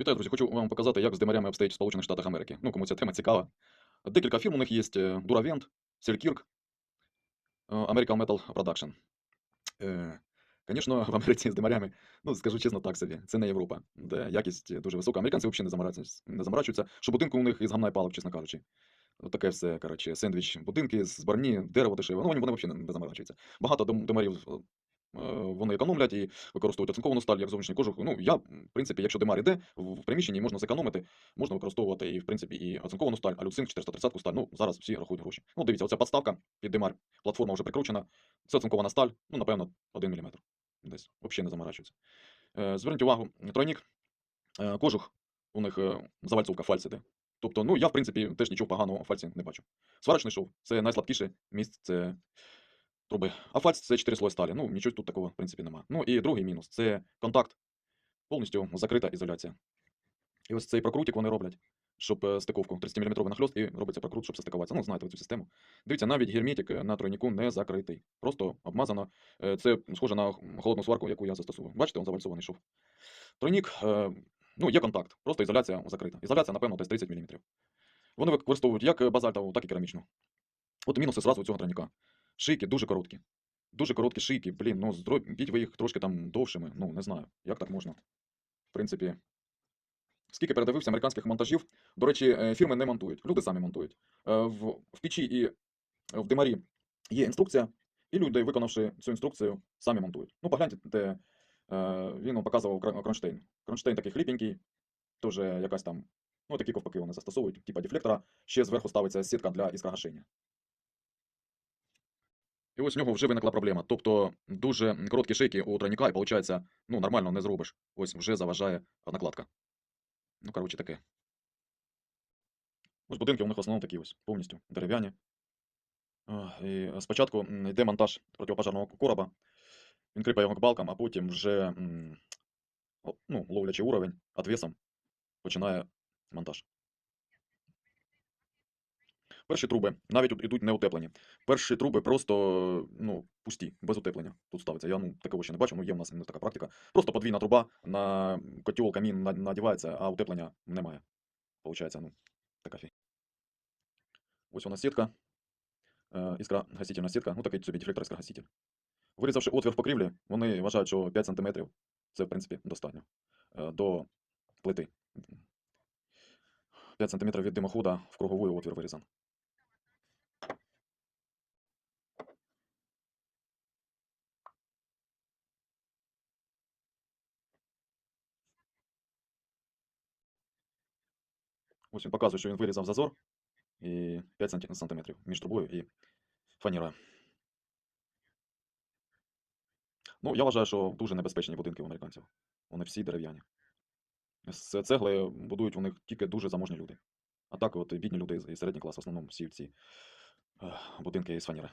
Вітаю, друзі! Хочу вам показати, як з димарями обстоїть в Сполучених Штатах Америки. Ну, кому ця тема цікава. Декілька фірм у них є: Селькірк, е, American Metal Production. Звісно, в Америці з димарями, ну, скажу чесно, так собі. Це не Європа, де якість дуже висока. Американці взагалі не заморачуються. Що будинку у них із гамна і палок, чесно кажучи. Таке все, коротше, сендвіч будинки, зборні, дерево дешеве. Ну, вони, вони взагалі не заморачуються. Багато дим- димарів вони економлять і використовують оцинковану сталь як зовнішній кожух. Ну, я, в принципі, якщо димар іде, в приміщенні можна зекономити, можна використовувати і, в принципі, і оцинковану сталь, алюцин 430 сталь. Ну, зараз всі рахують гроші. Ну, дивіться, оця подставка під димар, платформа вже прикручена. Це оцинкована сталь, ну, напевно, 1 мм. Десь. Взагалі не заморачується. Е, зверніть увагу, тройник, е, кожух, у них е, завальцовка фальц іде. Тобто, ну, я, в принципі, теж нічого поганого фальці не бачу. Сварочний шов це найслабкіше місце це труби. А фальц це 4 слої сталі. Ну, нічого тут такого, в принципі, нема. Ну і другий мінус це контакт, повністю закрита ізоляція. І ось цей прокрутик вони роблять, щоб е, стиковку 30-мм нахльост, і робиться прокрут, щоб состикуватися. Ну, знаєте цю систему. Дивіться, навіть герметик е, на тройнику не закритий. Просто обмазано. Е, Це схоже на холодну сварку, яку я застосовую. Бачите, він завальцований шов. Тройник, ну, є контакт, просто ізоляція закрита. Ізоляція, напевно, десь 30 мм. Вони використовують як базальтову, так і керамічну. От мінуси зразу цього тройника. Шийки дуже короткі. Дуже короткі шийки, блін, ну зробіть ви їх трошки там довшими. Ну, не знаю, як так можна. В принципі, скільки передивився американських монтажів, до речі, е, фірми не монтують, люди самі монтують. Е, В, в печі і в димарі є інструкція, і люди, виконавши цю інструкцію, самі монтують. Ну, погляньте, де е, він показував кронштейн. Кронштейн такий хліпенький, теж якась там, ну, такі ковпаки вони застосовують, типа дефлектора. Ще зверху ставиться сітка для іскрогашення. І ось в нього вже виникла проблема. Тобто дуже короткі шийки у тройника, і виходить, ну, нормально не зробиш. Ось вже заважає накладка. Ну, коротше, таке. Ось будинки у них в основному такі ось, повністю дерев'яні. І спочатку йде монтаж протипожарного короба. Він кріпає його к балкам, а потім вже, ну, ловлячи уровень, отвесом, починає монтаж. Перші труби навіть ідуть не утеплені. Перші труби просто ну, пусті, без утеплення. Тут ставиться. Я ну, такого ще не бачив, ну є в нас не така практика. Просто подвійна труба на котел, камін надівається, а утеплення немає. Получається, ну, така фі. Ось у нас сітка. Е, іскрогасительна сітка, ну такий собі дефлектор іскрогаситель. Вирізавши отвір в покрівлі, вони вважають, що 5 см це, в принципі, достатньо е, до плити. 5 см від димохода в круговий отвір вирізан. Ось він показує, що він вирізав зазор і 5 санті- сантиметрів між трубою і фанерою. Ну, я вважаю, що дуже небезпечні будинки у американців. Вони всі дерев'яні. З цегли будують у них тільки дуже заможні люди. А так, от бідні люди і середній клас, в основному всі ці е, будинки з фанери.